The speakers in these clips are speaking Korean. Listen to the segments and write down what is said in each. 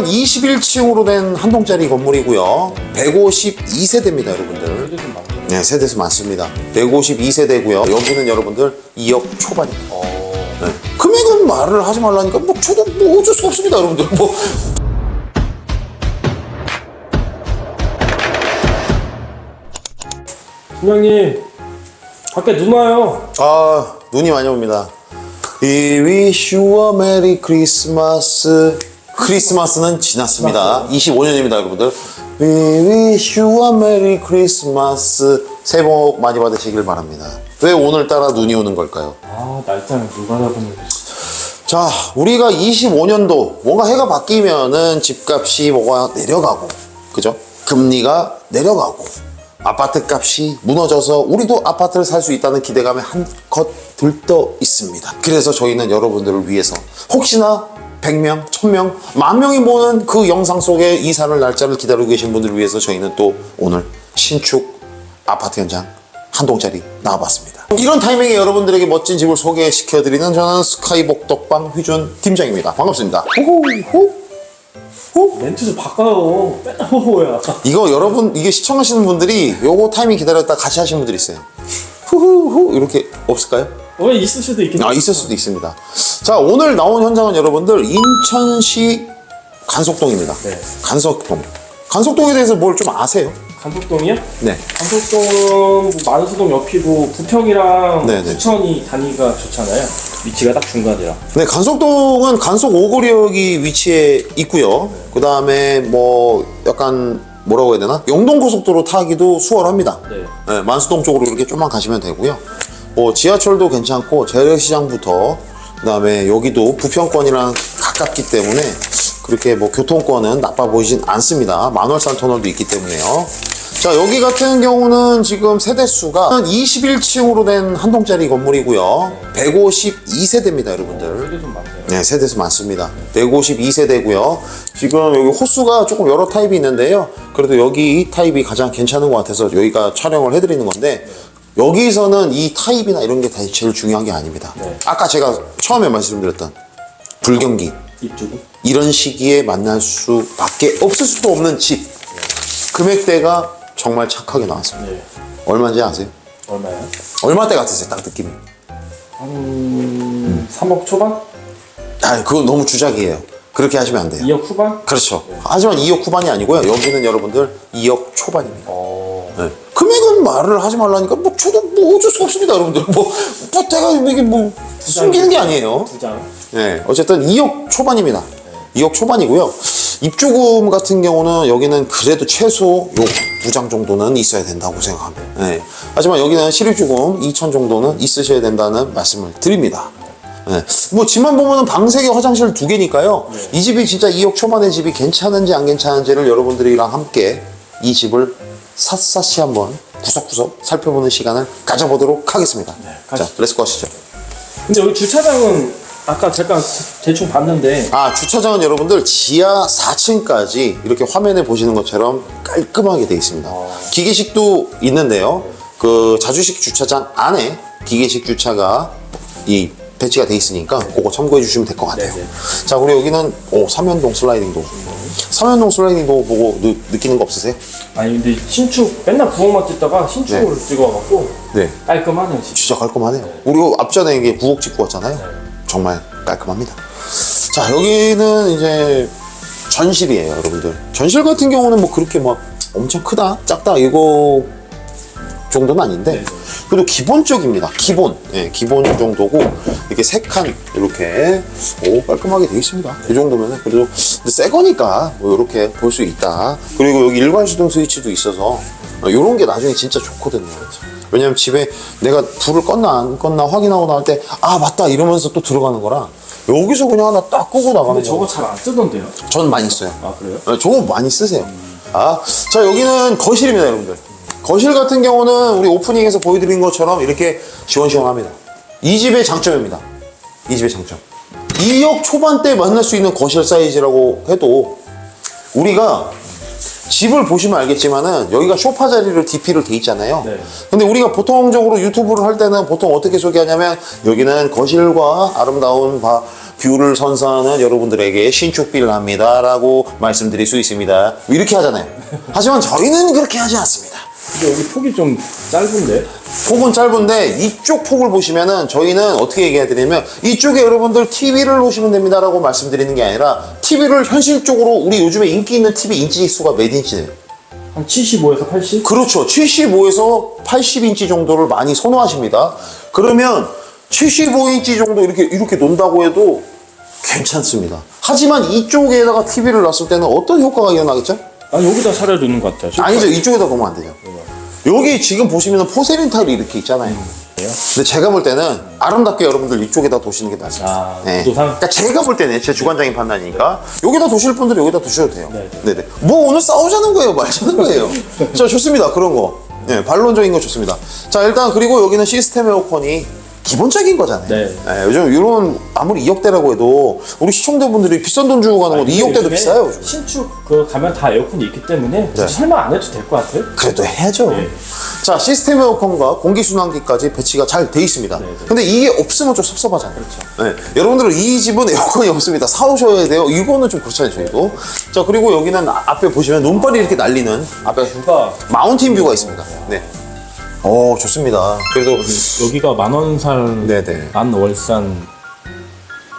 21층으로 된 한 동짜리 건물이고요. 152세대입니다, 여러분들. 네, 세대수 많습니다. 152세대고요. 여기는 여러분들 2억 초반입니다. 네. 금액은 말을 하지 말라니까 뭐 저도 뭐 어쩔 수 없습니다, 여러분들. 뭐 팀장님 밖에 눈 와요 아, 눈이 많이 옵니다. We wish you a merry Christmas. 크리스마스는 지났습니다. 25년입니다, 여러분들. We wish you a merry Christmas. 새해 복 많이 받으시길 바랍니다. 왜 오늘따라 눈이 오는 걸까요? 아 날짜는 누가 잡으면 자, 우리가 25년도 뭔가 해가 바뀌면은 집값이 뭐가 내려가고, 그죠? 금리가 내려가고, 아파트 값이 무너져서 우리도 아파트를 살 수 있다는 기대감에 한껏 들떠 있습니다. 그래서 저희는 여러분들을 위해서 혹시나 100명, 1000명, 만 명이 모는 그 영상 속에 이사를 날짜를 기다리고 계신 분들을 위해서 저희는 또 오늘 신축 아파트 현장 한 동짜리 나와봤습니다. 이런 타이밍에 여러분들에게 멋진 집을 소개시켜드리는 저는 스카이복 덕방 휘준 팀장입니다. 반갑습니다. 호호 호. 멘트 좀 바꿔요 맨날 호호야 이거 여러분 이게 시청하시는 분들이 요거 타이밍 기다렸다 같이 하시는 분들이 있어요. 후후후 이렇게 없을까요? 왜 있을 수도 있겠네 아 있을 수도 있습니다. 자 오늘 나온 현장은 여러분들 인천시 간석동입니다. 네. 간석동. 간석동에 대해서 뭘 좀 아세요? 간석동이요? 네. 간석동 만수동 옆이고 부평이랑 네, 네. 부천이 단위가 좋잖아요 위치가 딱 중간이라 네, 간석동은 간석 오거리역이 위치해 있고요. 그 다음에 뭐 약간 뭐라고 해야 되나? 영동 고속도로 타기도 수월합니다. 네. 네, 만수동 쪽으로 이렇게 좀만 가시면 되고요. 뭐 지하철도 괜찮고 재래시장부터 그 다음에 여기도 부평권이랑 가깝기 때문에 그렇게 뭐 교통권은 나빠 보이진 않습니다. 만월산 터널도 있기 때문에요. 자 여기 같은 경우는 지금 세대 수가 21층으로 된 한 동짜리 건물이고요. 152세대입니다, 여러분들. 많네요 네, 세대수 많습니다. 152세대고요. 지금 여기 호수가 조금 여러 타입이 있는데요. 그래도 여기 이 타입이 가장 괜찮은 것 같아서 여기가 촬영을 해드리는 건데 여기서는 이 타입이나 이런 게 다 제일 중요한 게 아닙니다. 네. 아까 제가 처음에 말씀드렸던 불경기 입주고 이런 시기에 만날 수밖에 없을 수도 없는 집 금액대가 정말 착하게 나왔습니다. 네 얼마인지 아세요? 얼마예요? 얼마대 같으세요? 딱 느낌이. 한 3억 초반? 아, 그건 너무 주작이에요. 그렇게 하시면 안 돼요. 2억 후반? 그렇죠. 하지만 2억 후반이 아니고요. 여기는 여러분들 2억 초반입니다. 어... 네. 말을 하지 말라니까 뭐 저도 뭐 어쩔 수 없습니다, 여러분들. 뭐, 뭐 제가 이게 뭐 숨기는 게 아니에요. 두 장 네. 어쨌든 2억 초반입니다. 2억 초반이고요. 입주금 같은 경우는 여기는 그래도 최소 요 두 장 정도는 있어야 된다고 생각합니다. 네. 하지만 여기는 실입주금 2천 정도는 있으셔야 된다는 말씀을 드립니다. 네. 뭐 집만 보면은 방세 개, 화장실 두 개니까요. 이 집이 진짜 2억 초반의 집이 괜찮은지 안 괜찮은지를 여러분들이랑 함께 이 집을 샅샅이 한번 구석구석 살펴보는 시간을 가져보도록 하겠습니다. 자, 가시죠. 렛츠고 하시죠. 근데 여기 주차장은 아까 잠깐 대충 봤는데 아 주차장은 여러분들 지하 4층까지 이렇게 화면에 보시는 것처럼 깔끔하게 되어 있습니다. 기계식도 있는데요. 그 자주식 주차장 안에 기계식 주차가 이 배치가 돼 있으니까 그거 참고해 주시면 될 것 같아요. 네네. 자 그리고 여기는 오 삼연동 슬라이딩도 삼연동 슬라이딩도 보고 느, 느끼는 거 없으세요? 아니 근데 신축 맨날 부엌만 찍다가 신축을 찍어갖고 네. 깔끔하네요 진짜 진짜 깔끔하네요. 우리 앞전에 이게 구옥 짓고 왔잖아요. 정말 깔끔합니다. 자, 여기는 이제 전실이에요, 여러분들. 전실 같은 경우는 뭐 그렇게 막 엄청 크다, 작다, 이거 정도는 아닌데, 그래도 기본적입니다. 기본. 예, 기본 정도고, 이렇게 세 칸, 이렇게, 오, 깔끔하게 되어 있습니다. 이 정도면은, 그래도, 근데 새 거니까, 뭐, 이렇게 볼 수 있다. 그리고 여기 일괄 수동 스위치도 있어서, 이런 게 나중에 진짜 좋거든요. 왜냐면 집에 내가 불을 껐나 안 껐나 확인하고 나올 때, 아, 맞다, 이러면서 또 들어가는 거라, 여기서 그냥 하나 딱 끄고 나가는 거. 저거 잘 안 쓰던데요? 전 많이 써요. 아 그래요? 네, 저거 많이 쓰세요. 아, 자 여기는 거실입니다, 여러분들. 거실 같은 경우는 우리 오프닝에서 보여드린 것처럼 이렇게 시원시원합니다. 이 집의 장점입니다. 이 집의 장점. 2억 초반대 만날 수 있는 거실 사이즈라고 해도 우리가 집을 보시면 알겠지만은 여기가 소파 자리로 DP를 돼 있잖아요. 네. 근데 우리가 보통적으로 유튜브를 할 때는 보통 어떻게 소개하냐면 여기는 거실과 아름다운 바, 뷰를 선사하는 여러분들에게 신축 빌라입니다라고 말씀드릴 수 있습니다. 이렇게 하잖아요. 하지만 저희는 그렇게 하지 않습니다. 근데 여기 폭이 좀 짧은데? 폭은 짧은데 이쪽 폭을 보시면은 저희는 어떻게 얘기해 드리냐면 이쪽에 여러분들 TV를 놓으시면 됩니다라고 말씀드리는 게 아니라 TV를 현실적으로 우리 요즘에 인기 있는 TV 인치 수가 몇 인치예요? 한 75에서 80? 그렇죠. 75에서 80인치 정도를 많이 선호하십니다. 그러면 75인치 정도 이렇게 이렇게 논다고 해도 괜찮습니다. 하지만 이쪽에다가 TV를 놨을 때는 어떤 효과가 일어나겠죠? 아 여기다 차라리 놓는 것 같아요. 아니죠. 이쪽에다 놓으면 안 되죠. 여기 지금 보시면 포세린 타일이 이렇게 있잖아요. 근데 제가 볼 때는 아름답게 여러분들 이쪽에다 두시는 게 낫습니다. 아, 네. 구도상? 그러니까 제가 볼 때는 제 주관적인 판단이니까 여기다 두실 분들은 여기다 두셔도 돼요. 네, 네네. 뭐 오늘 싸우자는 거예요, 말자는 거예요. 자 좋습니다. 그런 거. 네, 반론적인 거 좋습니다. 자 일단 그리고 여기는 시스템 에어컨이 기본적인 거잖아요. 네. 요즘 이런 아무리 2억대라고 해도 우리 시청자분들이 비싼 돈 주고 가는 것도 2억대도 요즘에 비싸요. 요즘. 신축 그 가면 다 에어컨이 있기 때문에 네. 설마 안 해도 될 것 같아요. 그래도 해야죠. 네. 자, 시스템 에어컨과 공기순환기까지 배치가 잘 돼 있습니다. 네, 네. 근데 이게 없으면 좀 섭섭하잖아요. 그렇죠. 네. 여러분들은 이 집은 에어컨이 없습니다. 사오셔야 돼요. 이거는 좀 그렇잖아요, 저희도. 자, 그리고 여기는 아- 앞에 보시면 눈발이 이렇게 날리는 앞에 뷰가 마운틴 뷰가 있습니다. 네. 오, 좋습니다. 그래도 여기가 만원산 네네. 만월산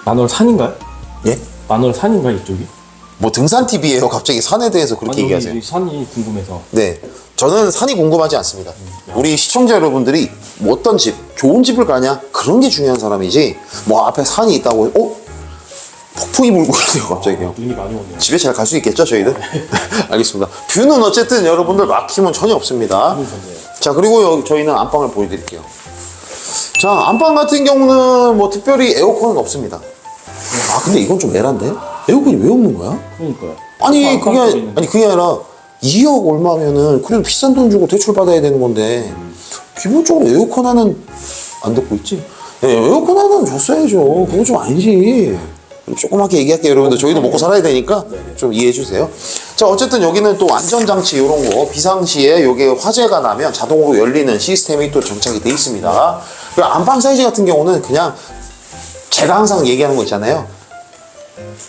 만월 산인가요? 예? 만월 산인가 이쪽이? 뭐 등산 TV예요. 갑자기 산에 대해서 그렇게 아니, 얘기하세요. 산이 궁금해서. 네. 저는 산이 궁금하지 않습니다. 우리 시청자 여러분들이 뭐 어떤 집, 좋은 집을 가냐 그런 게 중요한 사람이지. 뭐 앞에 산이 있다고, 해- 어? 폭풍이 불고 있네요, 갑자기 요. 눈이 많이 오네요. 집에 잘 갈 수 있겠죠, 저희들? 알겠습니다. 뷰는 어쨌든 여러분들 막힘은 전혀 없습니다. 좋네요. 자, 그리고 여기 저희는 안방을 보여드릴게요. 자, 안방 같은 경우는 뭐 특별히 에어컨은 없습니다. 아, 근데 이건 좀 애란데? 에어컨이 왜 없는 거야? 그러니까요. 아니 그게 아니, 있는 아니 그게 아니라 2억 얼마면은 그래도 비싼 돈 주고 대출 받아야 되는 건데 기본적으로 에어컨 하나는 안 듣고 있지? 예, 에어컨 하나는 줬어야죠. 그건 좀 아니지. 좀 조그맣게 얘기할게요, 여러분들. 저희도 먹고 살아야 되니까 좀 이해해 주세요. 자, 어쨌든 여기는 또 안전장치 이런 거 비상시에 여기 화재가 나면 자동으로 열리는 시스템이 또 정착이 돼 있습니다. 그리고 안방 사이즈 같은 경우는 그냥 제가 항상 얘기하는 거 있잖아요.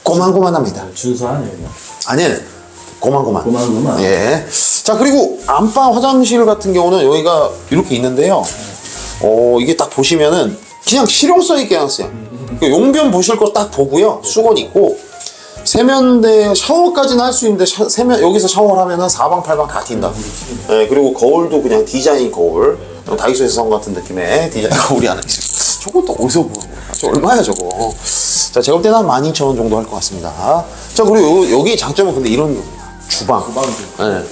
고만고만합니다. 준수하네요. 그냥. 아니 고만고만 고만고만. 예. 자 그리고 안방 화장실 같은 경우는 여기가 이렇게 있는데요 어 이게 딱 보시면은 그냥 실용성 있게 해놨어요 그 용변 보실 거 딱 보고요. 수건 있고. 세면대 샤워까지는 할 수 있는데 샤- 세면 여기서 샤워를 하면은 사방팔방 다 튄다. 예, 그리고 거울도 그냥 디자인 거울. 다이소에서 산것 같은 느낌의 디자인 거울이 하나 있어요. 저것도 어디서 보는 거야? 저 얼마야 저거? 자 제가 볼 때는 한 12,000원 정도 할 것 같습니다. 자 그리고 요- 여기 장점은 근데 이런 겁니다 주방. 예.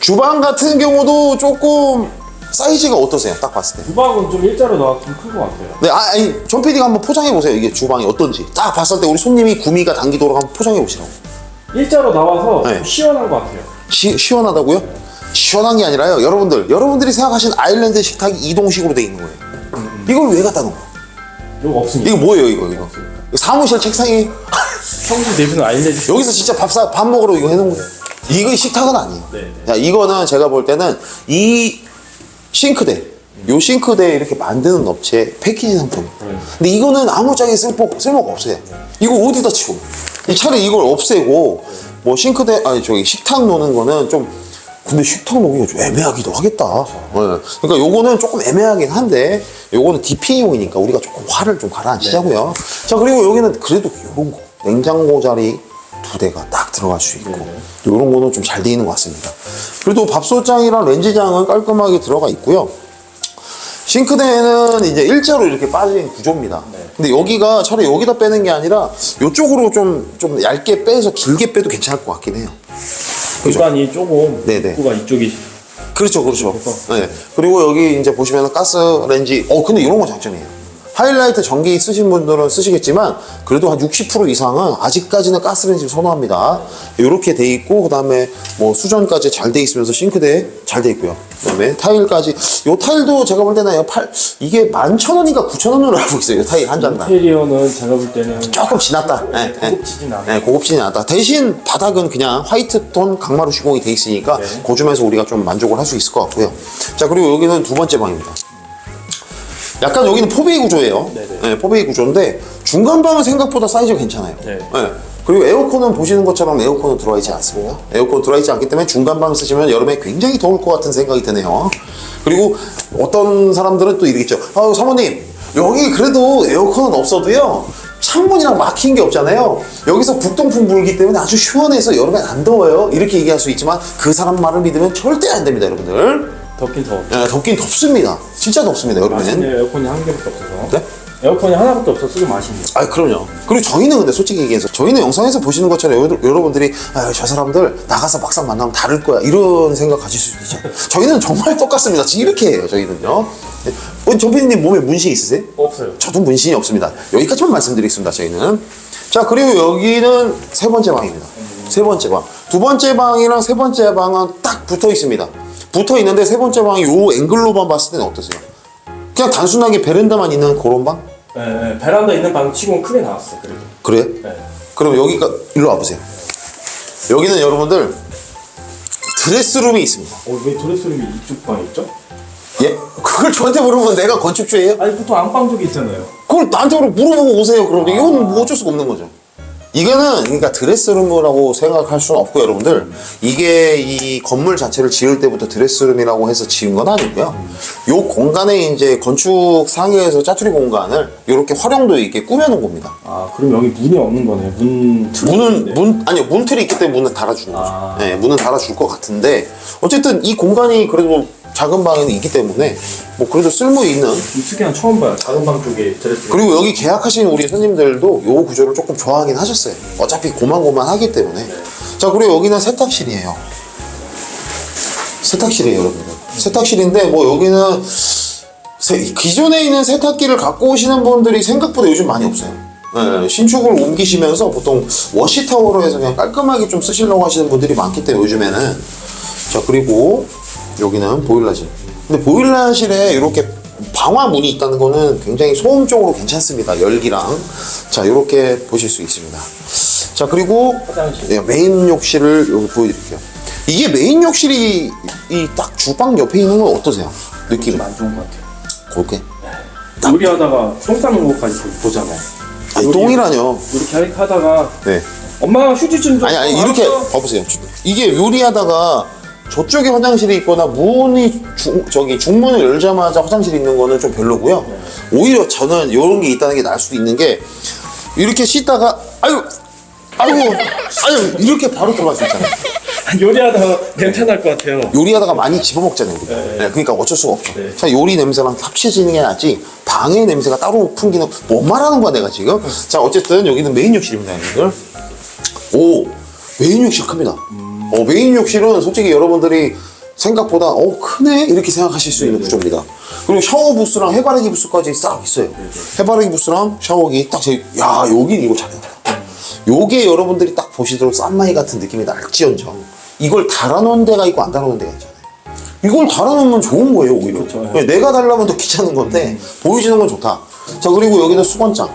주방 같은 경우도 조금 사이즈가 어떠세요? 딱 봤을 때. 주방은 좀 일자로 나와 좀큰 것 같아요. 네, 아, 아니, 전 PD가 한번 포장해 보세요. 이게 주방이 어떤지. 딱 봤을 때 우리 손님이 구미가 당기도록 한번 포장해 보시라고. 일자로 나와서 네. 좀 시원한 것 같아요. 시, 시원하다고요? 시원한 게 아니라요. 여러분들, 여러분들이 생각하신 아일랜드 식탁이 이동식으로 돼 있는 거예요. 이걸 왜 갖다 놓은 거야? 이거 없으니까. 이거 뭐예요, 이거, 이거? 사무실 책상이 평소 내부는 알려주시 여기서 진짜 밥, 사, 밥 먹으러 이거 해놓은 거예요. 이거 식탁은 아니에요. 네, 야, 이거는 제가 볼 때는 이 싱크대, 요 싱크대 이렇게 만드는 업체 패키지 상품. 네. 근데 이거는 아무짝에 쓸모, 쓸모가 없어요. 이거 어디다 치고. 이 차라리 이걸 없애고, 뭐 싱크대, 아니, 저기 식탁 놓는 거는 좀, 근데 식탁 놓기가 좀 애매하기도 하겠다. 네. 그러니까 요거는 조금 애매하긴 한데, 요거는 DP용이니까 우리가 조금 화를 좀 가라앉히자고요. 자, 그리고 여기는 그래도 요런 거. 냉장고 자리 두 대가 딱 들어갈 수 있고, 요런 거는 좀 잘 돼 있는 것 같습니다. 그래도 밥솥장이랑 렌즈장은 깔끔하게 들어가 있고요. 싱크대는 이제 일자로 이렇게 빠진 구조입니다. 근데 여기가 차라리 여기다 빼는 게 아니라 이쪽으로 좀, 좀 얇게 빼서 길게 빼도 괜찮을 것 같긴 해요. 공간이 조금 네네. 입구가 이쪽이 그렇죠, 그렇죠. 네. 그리고 여기 이제 보시면 가스 렌지, 어, 근데 이런 거 장점이에요. 하이라이트 전기 쓰신 분들은 쓰시겠지만 그래도 한 60% 이상은 아직까지는 가스레인지를 선호합니다. 이렇게 돼 있고 그다음에 뭐 수전까지 잘 돼 있으면서 싱크대 잘 돼 있고요. 그다음에 타일까지 요 타일도 제가 볼 때는 팔 이게 11,000원인가 9,000원으로 알고 있어요. 이 타일 한 장당. 인테리어는 제가 볼 때는 조금 지났다. 예, 예. 고급지진 않아요. 네, 고급지진 않다. 대신 바닥은 그냥 화이트 톤 강마루 시공이 돼 있으니까 네. 그 점에서 우리가 좀 만족을 할 수 있을 것 같고요. 자 그리고 여기는 두 번째 방입니다. 약간 여기는 포베이 구조예요. 네네. 네, 포베이 구조인데 중간 방은 생각보다 사이즈가 괜찮아요. 네. 그리고 에어컨은 보시는 것처럼 에어컨은 들어와 있지 않습니다. 에어컨 들어와 있지 않기 때문에 중간 방 쓰시면 여름에 굉장히 더울 것 같은 생각이 드네요. 그리고 어떤 사람들은 또 이러겠죠. 아, 사모님 여기 그래도 에어컨은 없어도요. 창문이랑 막힌 게 없잖아요. 여기서 북동풍 불기 때문에 아주 시원해서 여름엔 안 더워요. 이렇게 얘기할 수 있지만 그 사람 말을 믿으면 절대 안 됩니다, 여러분들. 덥긴 더워. 예, 덥긴 덥습니다. 진짜 덥습니다, 맛있네 여름엔. 에어컨이 한 개밖에 없어서. 네? 에어컨이 하나밖에 없어서 쓰기 맛있네. 아, 그럼요. 그리고 저희는 근데 솔직히 얘기해서 저희는 영상에서 보시는 것처럼 여- 여러분들이 아, 저 사람들 나가서 막상 만나면 다를 거야 이런 생각 가질 수도 있죠. 저희는 정말 똑같습니다. 지금 이렇게 해요. 저희는요. 네. 어, 정PD님 몸에 문신 있으세요? 없어요. 저도 문신이 없습니다. 여기까지만 말씀드리겠습니다. 저희는. 자, 그리고 여기는 세 번째 방입니다. 세 번째 방. 두 번째 방이랑 세 번째 방은 딱 붙어 있습니다. 붙어 있는데 세 번째 방이 요 앵글로만 봤을 때는 어떠세요? 그냥 단순하게 베란다만 있는 그런 방? 네, 네, 베란다 있는 방 치고는 크게 나왔어요. 그래도. 그래? 네. 그럼 여기가 일로 와보세요. 여기는 여러분들 드레스룸이 있습니다. 어, 왜 드레스룸이 이쪽 방에 있죠? 예? 그걸 저한테 물으면 내가 건축주예요? 아니 보통 안방 쪽에 있잖아요. 그걸 나한테 물어보고 오세요. 그럼 이건 뭐 어쩔 수가 없는 거죠. 이거는 그러니까 드레스룸이라고 생각할 수는 없고 여러분들 이게 이 건물 자체를 지을 때부터 드레스룸이라고 해서 지은 건 아니고요. 요 공간에 이제 건축 상해에서 짜투리 공간을 이렇게 활용도 있게 꾸며놓은 겁니다. 아 그럼 여기 문이 없는 거네요. 문 틀이 문은 있는데. 문 아니요 문틀이 있기 때문에 문을 달아주는 거죠. 아. 네, 문은 달아줄 것 같은데 어쨌든 이 공간이 그래도 작은 방에는 있기 때문에 뭐 그래도 쓸모 있는 이 특이한 처음 봐요. 작은 방 쪽에 드레스룸. 그리고 여기 계약하신 우리 손님들도 요 구조를 조금 좋아하긴 하셨어요. 어차피 고만고만하기 때문에. 자 그리고 여기는 세탁실이에요. 세탁실이에요, 여러분들. 세탁실인데 뭐 여기는 세- 기존에 있는 세탁기를 갖고 오시는 분들이 생각보다 요즘 많이 없어요. 네, 신축을 옮기시면서 보통 워시타워로 해서 그냥 깔끔하게 좀 쓰시려고 하시는 분들이 많기 때문에 요즘에는 자 그리고 여기는 보일러실 근데 보일러실에 이렇게 방화문이 있다는 거는 굉장히 소음적으로 괜찮습니다 열기랑 자 이렇게 보실 수 있습니다 자 그리고. 네, 메인 욕실을 여기 보여드릴게요 이게 메인 욕실이 이 딱 주방 옆에 있는 건 어떠세요? 느낌이 좀안 좋은 것 같아요. 그렇게 요리하다가 똥 싸는 것까지 보- 보잖아요. 아니 요리- 똥이라뇨 이렇게 하다가 네 엄마 휴지 좀 줘. 아니 아니 이렇게 알았어. 봐보세요 이게 요리하다가 저쪽에 화장실이 있거나 문이 중, 저기 중문을 열자마자 화장실이 있는 거는 좀 별로고요. 오히려 저는 이런 게 있다는 게 나을 수도 있는 게 이렇게 씻다가 아유 아유 아유 이렇게 바로 들어갈 수 있잖아요. 요리하다가 냄새 날 것 같아요. 요리하다가 많이 집어먹잖아요 우리가. 네. 네, 그러니까 어쩔 수가 없죠. 네. 자 요리 냄새랑 합쳐지는 게 낫지 방의 냄새가 따로 풍기는 뭐 말하는 거야 내가 지금? 자 어쨌든 여기는 메인 욕실입니다 여러분들. 오 메인 욕실 큽니다 어, 메인 욕실은 솔직히 여러분들이 생각보다 어 크네? 이렇게 생각하실 수 있는 구조입니다. 그리고 샤워 부스랑 해바라기 부스까지 싹 있어요. 해바라기 부스랑 샤워기 딱야 여기 이거 잘해놨다 요게 여러분들이 딱 보시도록 쌈마이 같은 느낌이 날지언정. 이걸 달아놓은 데가 있고 안 달아놓은 데가 있잖아요. 이걸 달아놓으면 좋은 거예요 오히려. 그렇죠, 네, 내가 달라면 더 귀찮은 건데 보여지는 건 좋다. 자 그리고 여기는 수건장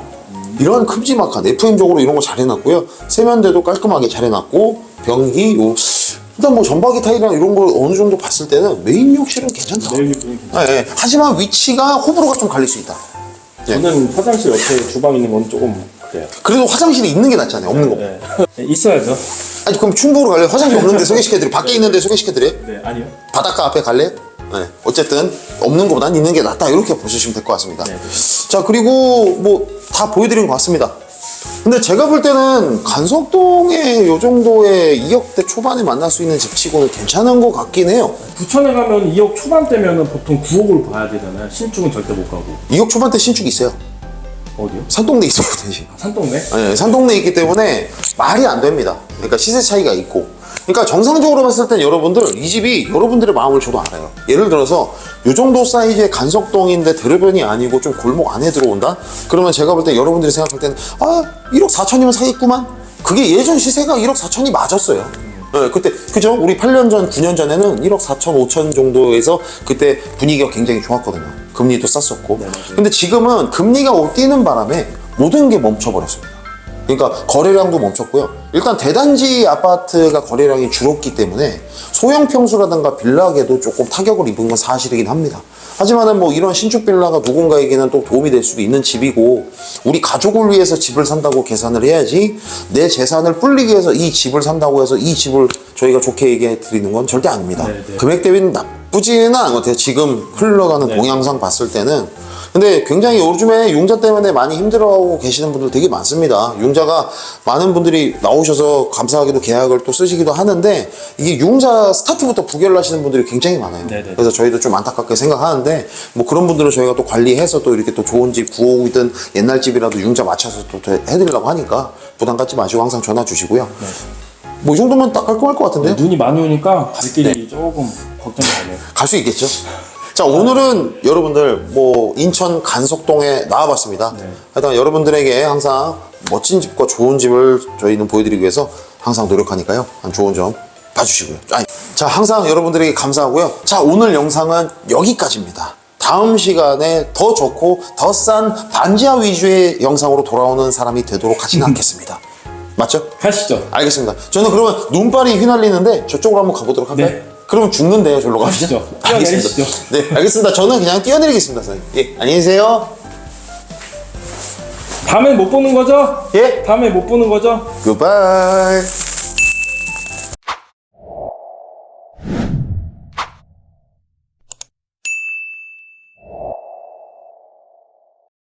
이런 큼지막한 FM적으로 이런 거 잘 해놨고요 세면대도 깔끔하게 잘 해놨고 변기 요 일단 뭐 전박이 타일이랑 이런 걸 어느 정도 봤을 때는 메인 욕실은 괜찮다 메인 욕실은 괜찮아요. 예, 예. 하지만 위치가 호불호가 좀 갈릴 수 있다 예. 저는 화장실 옆에 주방 있는 건 조금 그래요. 그래도 화장실이 있는 게 낫잖아요 없는 거 네. 네, 있어야죠. 아니 그럼 충북으로 갈래요? 화장실 없는데 소개시켜드려 밖에 있는데 소개시켜드려요? 네, 아니요. 바닷가 앞에 갈래요? 네. 어쨌든 없는 것보단 있는 게 낫다 이렇게 보시면 될 것 같습니다. 네. 자 그리고 뭐 다 보여드린 것 같습니다. 근데 제가 볼 때는 간석동에 요 정도의 2억대 초반에 만날 수 있는 집치고는 괜찮은 것 같긴 해요. 부천에 가면 2억 초반대면은 보통 9억으로 봐야 되잖아요. 신축은 절대 못 가고. 2억 초반대 신축 있어요. 어디요? 산동네 있어요 대신. 산동네? 네, 산동네 있기 때문에 말이 안 됩니다. 그러니까 시세 차이가 있고 그러니까 정상적으로 봤을 땐 여러분들 이 집이 여러분들의 마음을 저도 알아요. 예를 들어서 이 정도 사이즈의 간석동인데 대로변이 아니고 좀 골목 안에 들어온다? 그러면 제가 볼 때 여러분들이 생각할 때는 아 1억 4천이면 사겠구만. 그게 예전 시세가 1억 4천이 맞았어요. 네, 그때 그죠? 우리 8년 전, 9년 전에는 1억 4천, 5천 정도에서 그때 분위기가 굉장히 좋았거든요. 금리도 쌌었고. 근데 지금은 금리가 뛰는 바람에 모든 게 멈춰버렸습니다. 그러니까 거래량도 멈췄고요. 일단 대단지 아파트가 거래량이 줄었기 때문에 소형 평수라든가 빌라계도 조금 타격을 입은 건 사실이긴 합니다. 하지만은 뭐 이런 신축 빌라가 누군가에게는 또 도움이 될 수도 있는 집이고 우리 가족을 위해서 집을 산다고 계산을 해야지 내 재산을 불리기 위해서 이 집을 산다고 해서 이 집을 저희가 좋게 얘기해 드리는 건 절대 아닙니다. 네, 네. 금액 대비는 나쁘지는 않은 것 같아요. 지금 흘러가는 네. 동향상 봤을 때는 근데 굉장히 요즘에 융자 때문에 많이 힘들어하고 계시는 분들 되게 많습니다. 융자가 많은 분들이 나오셔서 감사하게도 계약을 또 쓰시기도 하는데 이게 융자 스타트부터 부결하시는 분들이 굉장히 많아요. 네네. 그래서 저희도 좀 안타깝게 생각하는데 뭐 그런 분들은 저희가 또 관리해서 또 이렇게 또 좋은 집 구호이든 옛날 집이라도 융자 맞춰서 또 해드리려고 하니까 부담 갖지 마시고 항상 전화 주시고요. 뭐이 정도면 딱 깔끔할 것 같은데요? 눈이 많이 오니까 갈 길이 네. 조금 걱정이 되네요. 갈 수 있겠죠. 자 오늘은 여러분들 뭐 인천 간석동에 나와봤습니다. 네. 하여튼 여러분들에게 항상 멋진 집과 좋은 집을 저희는 보여드리기 위해서 항상 노력하니까요. 한 좋은 점 봐주시고요. 아니, 자 항상 여러분들에게 감사하고요. 자 오늘 영상은 여기까지입니다. 다음 시간에 더 좋고 더 싼 반지하 위주의 영상으로 돌아오는 사람이 되도록 하지는 않겠습니다. 맞죠? 가시죠. 알겠습니다. 저는 그러면 눈발이 휘날리는데 저쪽으로 한번 가보도록 할까요? 네. 그러면 죽는데요, 절로 가시죠? 알겠습니다. 뛰어내리시죠. 네, 알겠습니다. 저는 그냥 뛰어내리겠습니다, 선생님. 예, 안녕히 계세요. 다음에 못 보는 거죠? 예, 다음에 못 보는 거죠? 굿바이.